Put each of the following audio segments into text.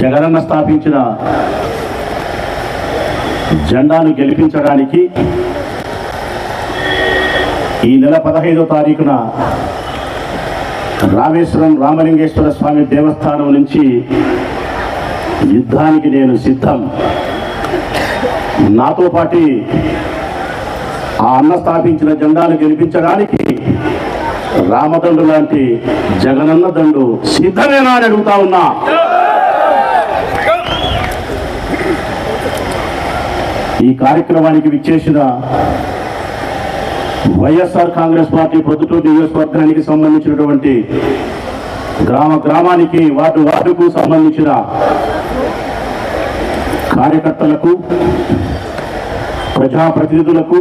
జగనన్న స్థాపించిన జెండాను గెలిపించడానికి ఈ నెల పదహైదో తారీఖున రామేశ్వరం రామలింగేశ్వర స్వామి దేవస్థానం నుంచి యుద్ధానికి నేను సిద్ధం. నాతో పాటి ఆ అన్న స్థాపించిన జెండాను గెలిపించడానికి రామదండు లాంటి జగనన్న దండు సిద్ధమేనా అని అడుగుతా ఉన్నా. ఈ కార్యక్రమానికి విచ్చేసిన వైఎస్ఆర్ కాంగ్రెస్ పార్టీ ప్రొద్దుటూరు నియోజకవర్గానికి సంబంధించినటువంటి గ్రామ గ్రామానికి వార్డు వార్డుకు సంబంధించిన కార్యకర్తలకు ప్రజాప్రతినిధులకు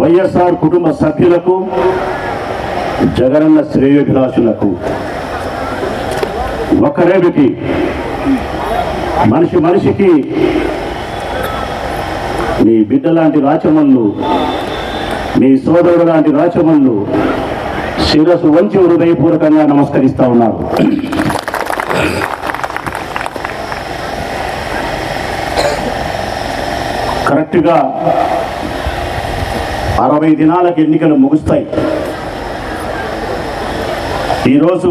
వైఎస్ఆర్ కుటుంబ సభ్యులకు జగనన్న శ్రేయోభిలాషులకు. ఒక్కరేమిటి మనిషి మనిషికి మీ బిడ్డ లాంటి రాచమల్లు మీ సోదరుడు లాంటి రాచమల్లు శిరస్సు వంచి హృదయపూర్వకంగా నమస్కరిస్తా ఉన్నారు. కరెక్ట్గా అరవై దినాలకు ఎన్నికలు ముగుస్తాయి. ఈరోజు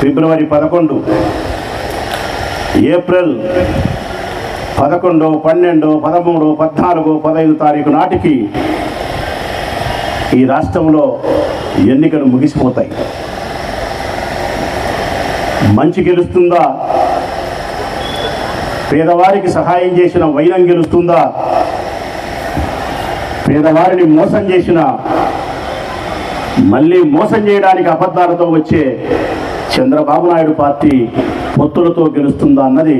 ఫిబ్రవరి పదకొండు ఏప్రిల్ పదకొండు పన్నెండు పదమూడు పద్నాలుగు పదహైదు తారీఖు నాటికి ఈ రాష్ట్రంలో ఎన్నికలు ముగిసిపోతాయి. మంచి గెలుస్తుందా? పేదవారికి సహాయం చేసిన వైనం గెలుస్తుందా? పేదవారిని మోసం చేసిన మళ్ళీ మోసం చేయడానికి అబద్ధాలతో వచ్చే చంద్రబాబు నాయుడు పార్టీ పొత్తులతో గెలుస్తుందా అన్నది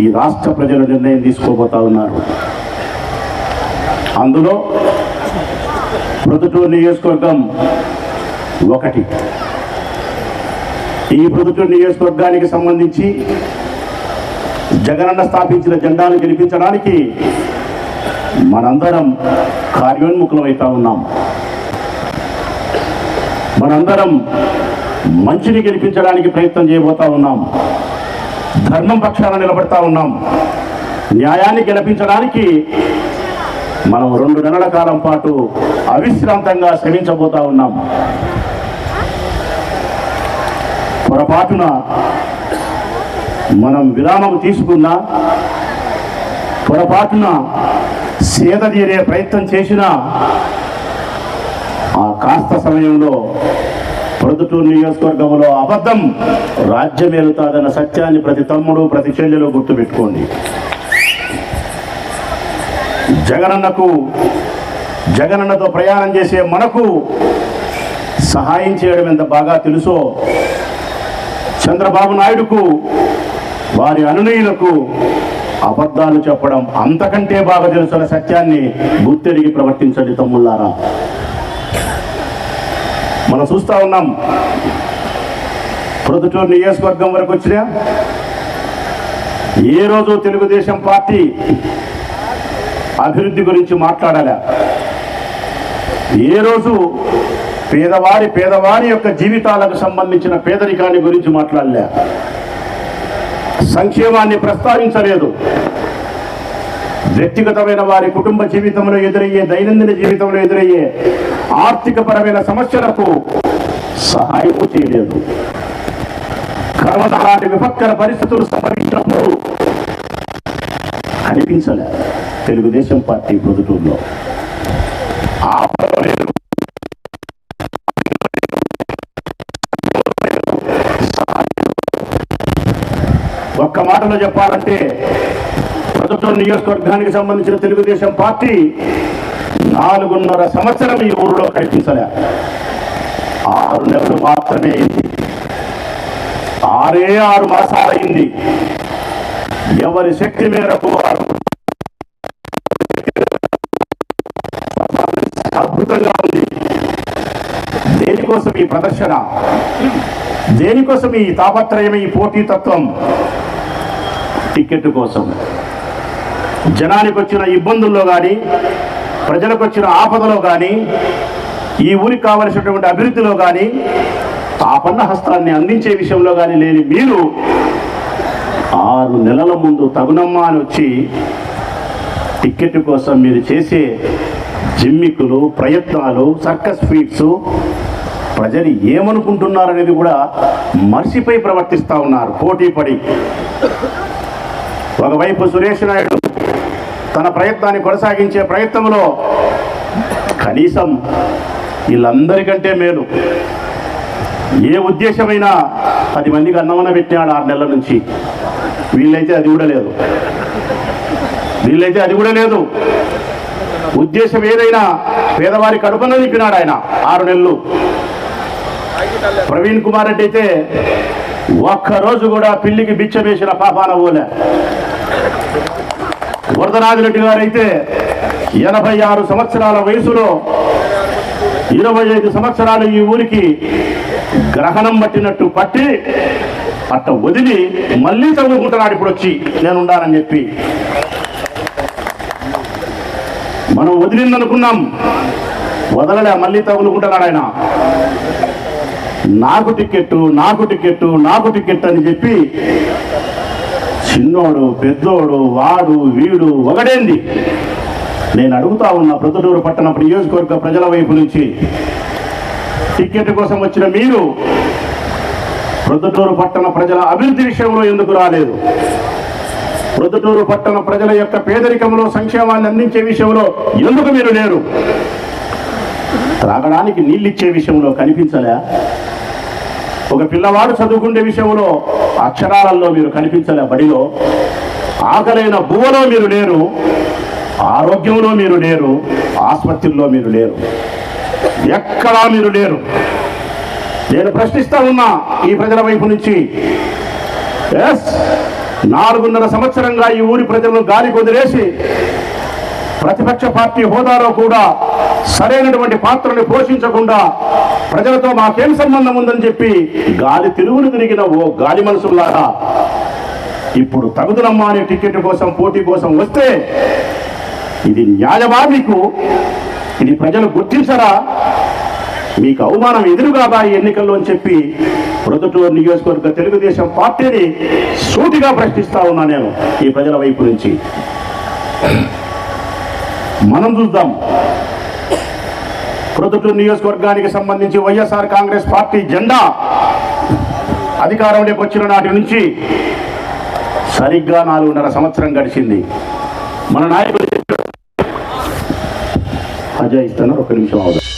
ఈ రాష్ట్ర ప్రజలు నిర్ణయం తీసుకోబోతా ఉన్నారు. అందులో ప్రొద్దుటూరు నియోజకవర్గం ఒకటి. ఈ ప్రొద్దుటూరు నియోజకవర్గానికి సంబంధించి జగనన్న స్థాపించిన జెండాను గెలిపించడానికి మనందరం కార్యోన్ముఖులమవుతా ఉన్నాం. మనందరం మంచిని గెలిపించడానికి ప్రయత్నం చేయబోతా ఉన్నాం. ధర్మం పక్షాన నిలబడతా ఉన్నాం. న్యాయాన్ని గెలిపించడానికి మనం రెండు నెలల కాలం పాటు అవిశ్రాంతంగా శ్రమించబోతా ఉన్నాం. పొరపాటున మనం విరామం తీసుకున్నా పొరపాటున సేద తీరే ప్రయత్నం చేసినా ఆ కాస్త సమయంలో ప్రొద్దుటూరు నియోజకవర్గంలో అబద్ధం రాజ్యమేలుతాదన్న సత్యాన్ని ప్రతి తమ్ముడు ప్రతి చెల్లెలు గుర్తుపెట్టుకోండి. జగనన్నకు జగనన్నతో ప్రయాణం చేసే మనకు సహాయం చేయడం ఎంత బాగా తెలుసో చంద్రబాబు నాయుడుకు వారి అనునయులకు అబద్ధాలు చెప్పడం అంతకంటే బాగా తెలుసున్న సత్యాన్ని గుర్తెరిగి ప్రవర్తించండి తమ్ముళ్ళారా. మనం చూస్తా ఉన్నాం. ప్రొద్దుటూరు నియోజకవర్గం వరకు వచ్చిన ఏ రోజు తెలుగుదేశం పార్టీ అభివృద్ధి గురించి మాట్లాడాలా. ఏ రోజు పేదవారి పేదవారి యొక్క జీవితాలకు సంబంధించిన పేదరికాన్ని గురించి మాట్లాడలే. సంక్షేమాన్ని ప్రస్తావించలేదు. వ్యక్తిగతమైన వారి కుటుంబ జీవితంలో ఎదురయ్యే దైనందిన జీవితంలో ఎదురయ్యే ఆర్థిక పరమైన సమస్యలకు సహాయం చేయలేదు. కరోనా లాంటి విపత్కర పరిస్థితులు సంభవించినప్పుడు అనిపించలే. తెలుగుదేశం పార్టీ ప్రొద్దుటూరులో ఆపలేదు. ఒక్క మాటలో చెప్పాలంటే ప్రభుత్వం నియోజకవర్గానికి సంబంధించిన తెలుగుదేశం పార్టీ నాలుగున్నర సంవత్సరం ఈ ఊరిలో కనిపించలే. ఆరు నెలలు మాత్రమే అయింది. ఆరే ఆరు మాసాలైంది ఎవరి శక్తి మేరకు వారు అద్భుతంగా ఉంది. దేనికోసం ఈ ప్రదర్శన? దేనికోసం ఈ తాపత్రయం ఈ పోటీతత్వం? టికెట్ కోసం. జనానికి వచ్చిన ఇబ్బందుల్లో కానీ ప్రజలకు వచ్చిన ఆపదలో కానీ ఈ ఊరికి కావలసినటువంటి అభివృద్ధిలో కానీ తాపన్న హస్తాన్ని అందించే విషయంలో కానీ లేని మీరు ఆరు నెలల ముందు తగునమ్మా అని వచ్చి టికెట్ కోసం మీరు చేసే జిమ్మికులు ప్రయత్నాలు సర్కస్ ఫీట్స్ ప్రజలు ఏమనుకుంటున్నారనేది కూడా మర్చిపోయి ప్రవర్తిస్తూ ఉన్నారు. పోటీ పడి. ఒకవైపు సురేష్ నాయుడు తన ప్రయత్నాన్ని కొనసాగించే ప్రయత్నంలో కనీసం వీళ్ళందరికంటే మేలు. ఏ ఉద్దేశమైనా పది మందికి అన్నమన పెట్టినాడు ఆరు నెలల నుంచి. వీళ్ళైతే అది కూడా లేదు. వీళ్ళైతే అది కూడా లేదు. ఉద్దేశం ఏదైనా పేదవారి కడుపున నింపినాడు ఆయన ఆరు నెలలు. ప్రవీణ్ కుమార్ రెడ్డి అయితే ఒక్కరోజు కూడా పిల్లికి బిచ్చ వేసిన పాపాన ఓలే వరదరాజు రెడ్డి ఎనభై ఆరు సంవత్సరాల వయసులో ఇరవై ఐదు సంవత్సరాలు ఈ ఊరికి గ్రహణం పట్టినట్టు పట్టి అట్ట వదిలి మళ్ళీ చదువుకుంటున్నాడు ఇప్పుడు వచ్చి నేను ఉండాలని చెప్పి మనం వదిలిందనుకున్నాం. వదలలే మళ్ళీ తగులుకుంటున్నాడు ఆయన. నాకు టికెట్టు నాకు టికెట్టు నాకు టికెట్ అని చెప్పి చిన్నోడు పెద్దోడు వాడు వీడు ఒకటేంది? నేను అడుగుతా ఉన్న ప్రొద్దుటూరు పట్టణ నియోజకవర్గ ప్రజల వైపు నుంచి. టిక్కెట్ కోసం వచ్చిన మీరు ప్రొద్దుటూరు పట్టణ ప్రజల అభివృద్ధి విషయంలో ఎందుకు రాలేదు? ప్రొద్దుటూరు పట్టణ ప్రజల యొక్క పేదరికంలో సంక్షేమాన్ని అందించే విషయంలో ఎందుకు మీరు లేరు? త్రాగడానికి నీళ్ళిచ్చే విషయంలో కనిపించలే. ఒక పిల్లవాడు చదువుకునే విషయంలో అక్షరాలలో మీరు కనిపించలే బడిలో ఆకలైన బువ్వలో మీరు లేరు ఆరోగ్యంలో మీరు లేరు ఆసుపత్రుల్లో మీరు లేరు. ఎక్కడా మీరు లేరు. నేను ప్రశ్నిస్తా ఉన్నా ఈ ప్రజల వైపు నుంచి. ఎస్ నాలుగున్నర సంవత్సరంగా ఈ ఊరి ప్రజలను గాలి కొదిలేసి ప్రతిపక్ష పార్టీ హోదాలో కూడా సరైనటువంటి పాత్రను పోషించకుండా ప్రజలతో మాకేం సంబంధం ఉందని చెప్పి గాలి తిరుగులు తిరిగిన ఓ గాలి మనసులాగా ఇప్పుడు తగుదనమ్మా అనే టికెట్ కోసం పోటీ కోసం వస్తే ఇది న్యాయమా మీకు? ఇది ప్రజలు గుర్తించరా? మీకు అవమానం ఎదురుగాదా ఈ ఎన్నికల్లో అని చెప్పి ప్రొద్దుటూరు నియోజకవర్గ తెలుగుదేశం పార్టీని సూటిగా ప్రశ్నిస్తా ఉన్నా నేను ఈ ప్రజల వైపు నుంచి. మనం చూద్దాం. ప్రొద్దుటూరు నియోజకవర్గానికి సంబంధించి వైఎస్ఆర్ కాంగ్రెస్ పార్టీ జెండా అధికారంలోకి వచ్చిన నాటి నుంచి సరిగ్గా నాలుగున్నర సంవత్సరం గడిచింది. మన నాయకుడు అజయ్ ఇస్తున్నారు. ఒక నిమిషం అవుతుంది